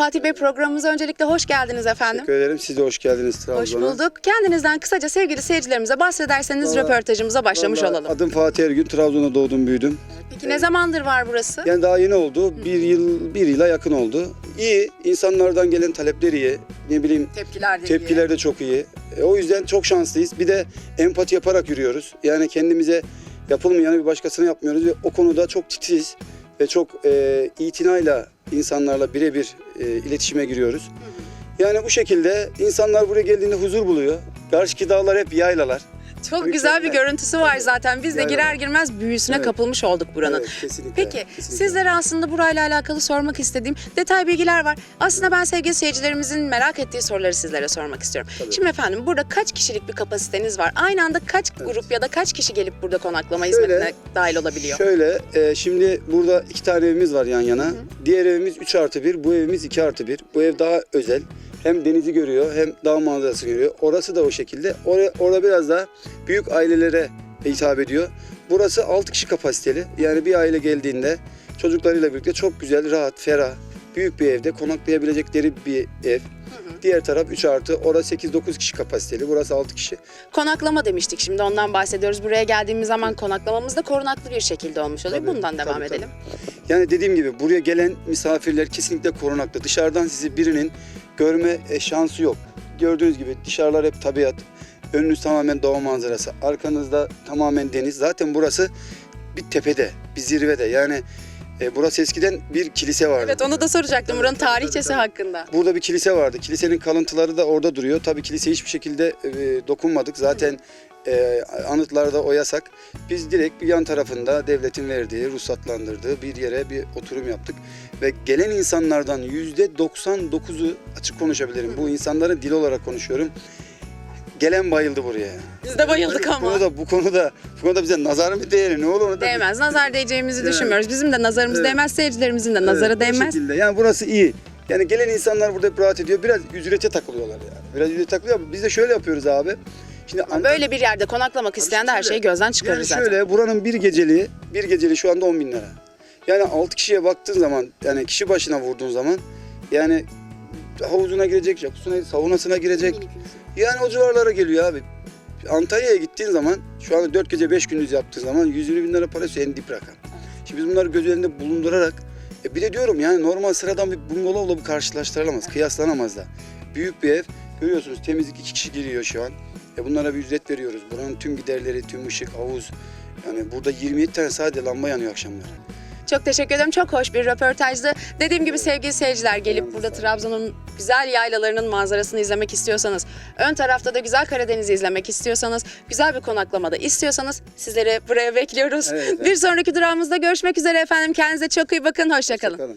Fatih Bey programımıza öncelikle hoş geldiniz efendim. Teşekkür ederim. Siz de hoş geldiniz Hoş Trabzon'a. bulduk. Kendinizden kısaca sevgili seyircilerimize bahsederseniz Vallahi- röportajımıza başlamış Vallahi olalım. Adım Fatih Ergün. Trabzon'da doğdum büyüdüm. Peki ne zamandır var burası? Yani daha yeni oldu. Bir yıl, bir yıla yakın oldu. İyi. insanlardan gelen talepler iyi. Ne bileyim Tepkiler de tepkiler de çok iyi. E, o yüzden çok şanslıyız. Bir de empati yaparak yürüyoruz. Yani kendimize yapılmayanı bir başkasına yapmıyoruz ve o konuda çok titiz ve çok e, itinayla insanlarla birebir e, iletişime giriyoruz. Yani bu şekilde insanlar buraya geldiğinde huzur buluyor. Karşıki dağlar hep yaylalar. Çok güzel bir görüntüsü var zaten. Biz de Yani- girer girmez büyüsüne Evet. kapılmış olduk buranın. Evet, kesinlikle. Peki kesinlikle. sizlere aslında burayla alakalı sormak istediğim detay bilgiler var. Aslında ben sevgili seyircilerimizin merak ettiği soruları sizlere sormak istiyorum. Tabii. Şimdi efendim burada kaç kişilik bir kapasiteniz var? Aynı anda kaç grup ya da kaç kişi gelip burada konaklama Şöyle- hizmetine dahil olabiliyor? Şöyle, e, şimdi burada iki tane evimiz var yan yana. Diğer evimiz 3 artı 1, bu evimiz 2 artı 1. Bu ev daha özel. Hem denizi görüyor hem dağ manzarası görüyor. Orası da o şekilde. Orada, orada biraz daha büyük ailelere hitap ediyor. Burası 6 kişi kapasiteli. Yani bir aile geldiğinde çocuklarıyla birlikte çok güzel, rahat, ferah, büyük bir evde konaklayabilecekleri bir ev. Diğer taraf 3 artı. Orası 8-9 kişi kapasiteli. Burası 6 kişi. Konaklama demiştik şimdi ondan bahsediyoruz. Buraya geldiğimiz zaman konaklamamız da korunaklı bir şekilde olmuş oluyor. Tabii, Bundan devam tabii, edelim. Yani dediğim gibi buraya gelen misafirler kesinlikle korunaklı. Dışarıdan sizi birinin görme e, şansı yok. Gördüğünüz gibi dışarılar hep tabiat. Önünüz tamamen doğa manzarası. Arkanızda tamamen deniz. Zaten burası bir tepede, bir zirvede. Yani e, burası eskiden bir kilise vardı. Evet onu da soracaktım buranın tarihçesi hakkında. Burada bir kilise vardı. Kilisenin kalıntıları da orada duruyor. Tabii kilise hiçbir şekilde e, dokunmadık. Zaten e, anıtlarda o yasak. Biz direkt bir yan tarafında devletin verdiği, ruhsatlandırdığı bir yere bir oturum yaptık. Ve gelen insanlardan yüzde 99'u açık konuşabilirim. Bu insanların dili olarak konuşuyorum. Gelen bayıldı buraya. Biz de bayıldık Bu ama. konuda, bu konuda, bu konuda bize nazar mı değeri ne olur onu da Değmez. Nazar değeceğimizi Evet. düşünmüyoruz. Bizim de nazarımız Evet. değmez, seyircilerimizin de nazarı Evet, o değmez. şekilde. Yani burası iyi. Yani gelen insanlar burada hep rahat ediyor. Biraz ücrete takılıyorlar yani. Biraz ücrete takılıyor biz de şöyle yapıyoruz abi. Şimdi Antalya- Böyle bir yerde konaklamak isteyen de her şeyi gözden yani çıkarır zaten. şöyle buranın bir geceliği, bir geceliği şu anda 10 bin lira. Yani 6 kişiye baktığın zaman, yani kişi başına vurduğun zaman yani havuzuna girecek, jacuzzi'ne, saunasına girecek. Yani o civarlara geliyor abi. Antalya'ya gittiğin zaman şu anda 4 gece 5 gündüz yaptığın zaman 120 bin lira parası en dip rakam. Şimdi biz bunları göz önünde bulundurarak e bir de diyorum yani normal sıradan bir bungalovla bu karşılaştırılamaz, kıyaslanamaz da. Büyük bir ev. Görüyorsunuz temizlik iki kişi giriyor şu an. E bunlara bir ücret veriyoruz. Buranın tüm giderleri, tüm ışık, havuz. Yani burada 27 tane sadece lamba yanıyor akşamları. Çok teşekkür ederim. Çok hoş bir röportajdı. Dediğim gibi sevgili seyirciler gelip burada. Trabzon'un güzel yaylalarının manzarasını izlemek istiyorsanız, ön tarafta da güzel Karadeniz'i izlemek istiyorsanız, güzel bir konaklamada istiyorsanız sizleri buraya bekliyoruz. Evet, evet. Bir sonraki durağımızda görüşmek üzere efendim. Kendinize çok iyi bakın. Hoşçakalın. Bakalım.